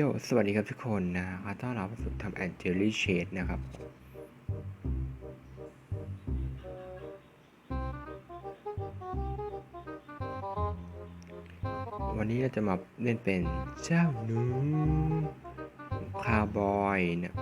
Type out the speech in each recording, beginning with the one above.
ยสวัสดีครับทุกคนนะขอต้อนรับสู่ทำแอนเจลี่เชดนะครับ วันนี้เราจะมาเล่นเป็นเจ้าหนูคาร์บอยนี่ย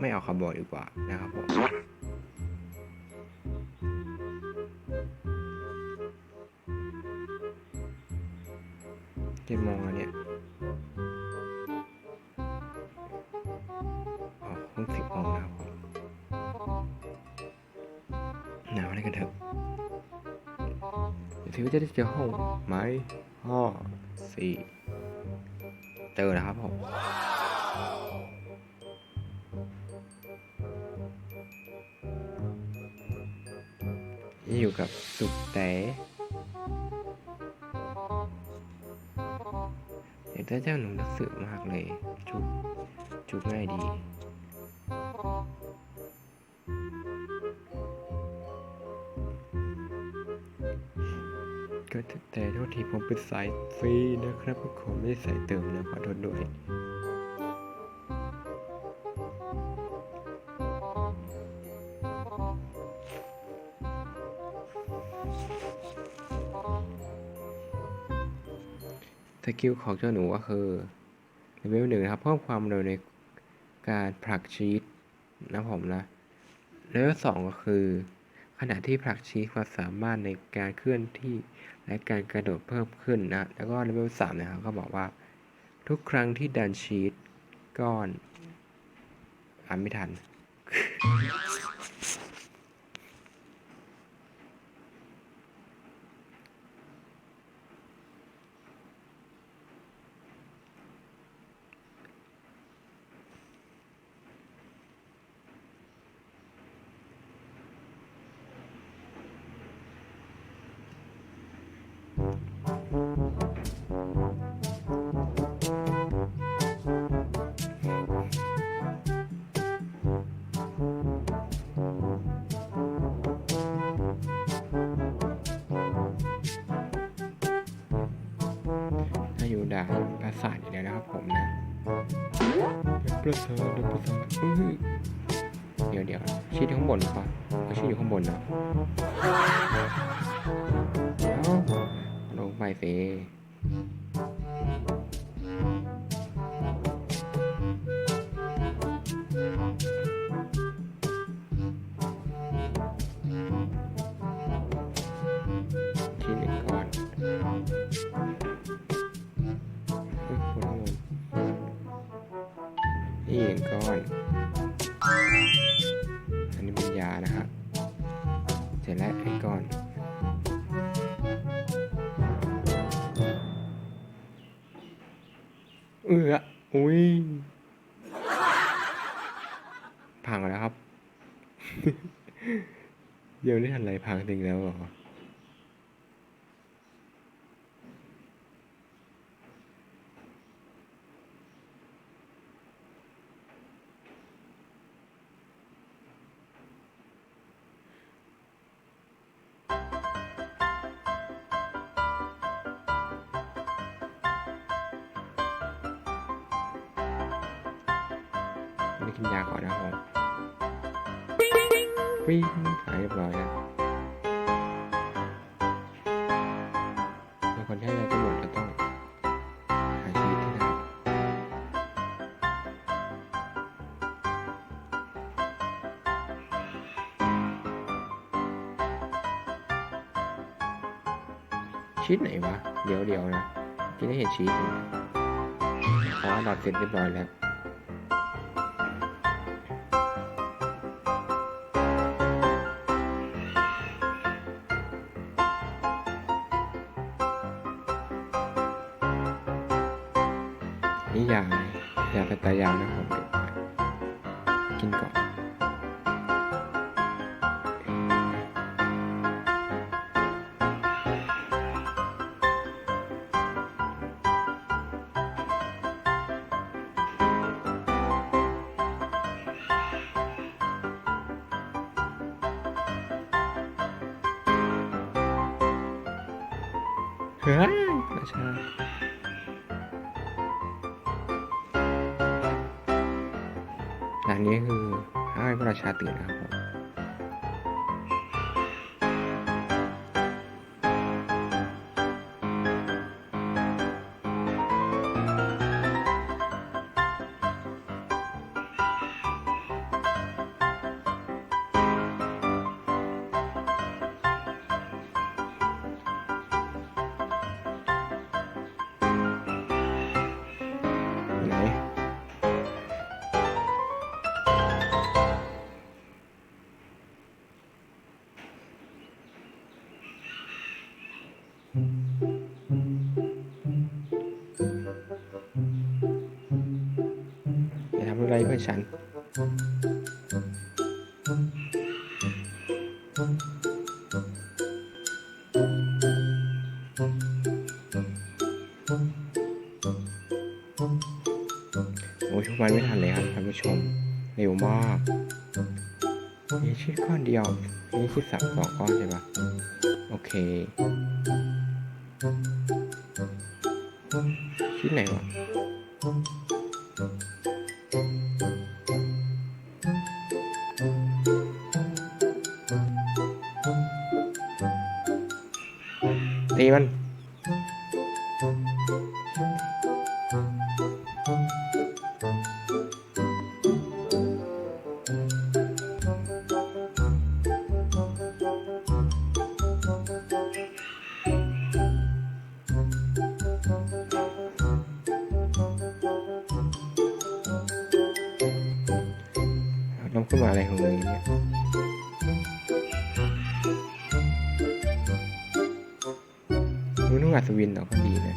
ไม่เอาคาร์บอยดีกว่านะครับผมเจ็ดโมงแล้วเนี่ย อองสิบโมงนะครับหนาวอะไรกันเถอะเดี๋ยวสิว่าจะได้เจอห้องไหมห้อสี่เจอแล้วครับผมอยู่กับสุกแต่เห็นเจ้าหนูนักสืบมากเลย จุบจุบง่ายดี ก็แต่โทษทีผมเป็นสายฟรีนะครับผมไม่ได้สายเติมนะขอโทษด้วยสกิลของเจ้าหนูก็คือเลเวลหนึ่งนะครับเพิ่มความเร็วในการผลักชีสนะผมนะเลเวลสองก็คือ ขณะที่ผลักชีสความสามารถในการเคลื่อนที่ และการกระโดดเพิ่มขึ้นนะ แล้วก็เลเวลสามนะครับก็บอกว่า ทุกครั้งที่ดันชีสก้อนอ่านไม่ทัน ดาปราสาทอีกแล้วนะครับผมนะประสาทเดี๋ยวประสาทอื้อเดี๋ยวเดี๋ยวชีดอยู่ข้างบนหรือเปล่าเขาชีดอยู่ข้างบนนะเอ้าลงไปสิ นี่หนึ่งก้อน อันนี้เป็นยานะครับ เสร็จแล้วไอ้ก้อนเอืออุ้ยพังแล้วครับ เดี๋ยวนี้ทันไรพังจริงแล้วเหรอ ไม่ได้กินยาก่อนนะครับผมวิ่งหายเรียบร้อยแล้วแล้วคนที่ เฮ้ยไม่ใช่หลังนี้คือให้พระราชาตื่นนะครับ อะไรเพื่อฉัน โอ้ยทุกวันไม่ทันเลยครับท่านผู้ชมเร็วมากมีชีสก้อนเดียวมีชีสสับสองก้อนใช่ปะโอเคชีสไหนวะ ตีมัน น้ำขึ้นมาอะไรของมึงเนี่ย องอัศวินเหรอก็ดีนะ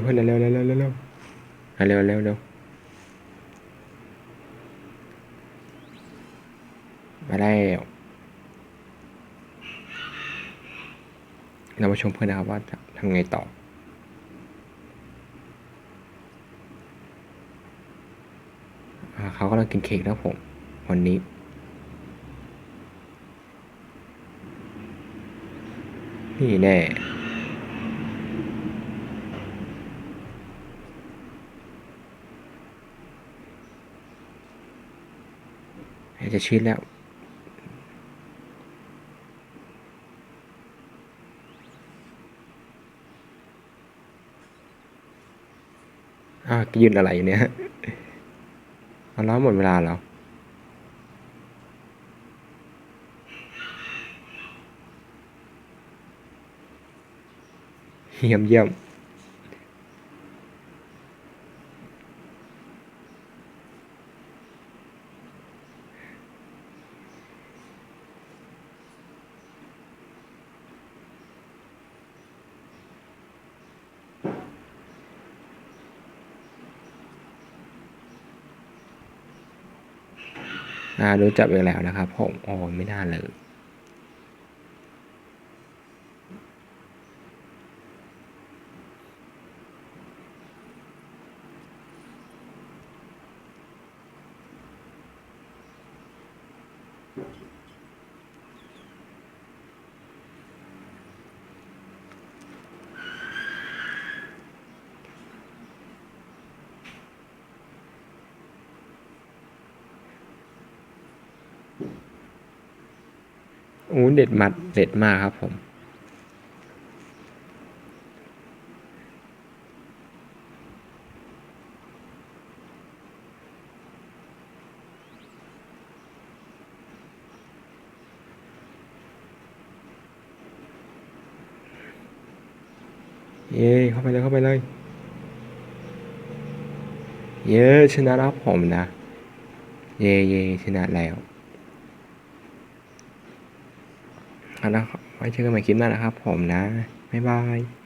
เพื่อนเร็วเร็วเร็วเร็วเร็วเร็วเร็วเร็วมาแล้วเรามาชมเพื่อนนะครับว่าจะทำไงต่อเขากำลังกินเค้กนะผม วันนี้นี่แน่ จะชิดแล้ว อ้าวยืนอะไรอยู่เนี่ยเอาแล้วหมดเวลาแล้วเยี่ยมเยี่ยม อ่ารู้จับอีกแล้วนะครับผมโอ้ไม่น่าเลย อ้เด็ดมัดเด็ดมากครับผมเย้เข้าไปเลยเข้าไปเลย เย้ชนะแล้วผมนะ เย้เย้ชนะแล้ว เอาละไว้เจอกันใหม่คลิปหน้านะครับ ผมนะ บ๊ายบาย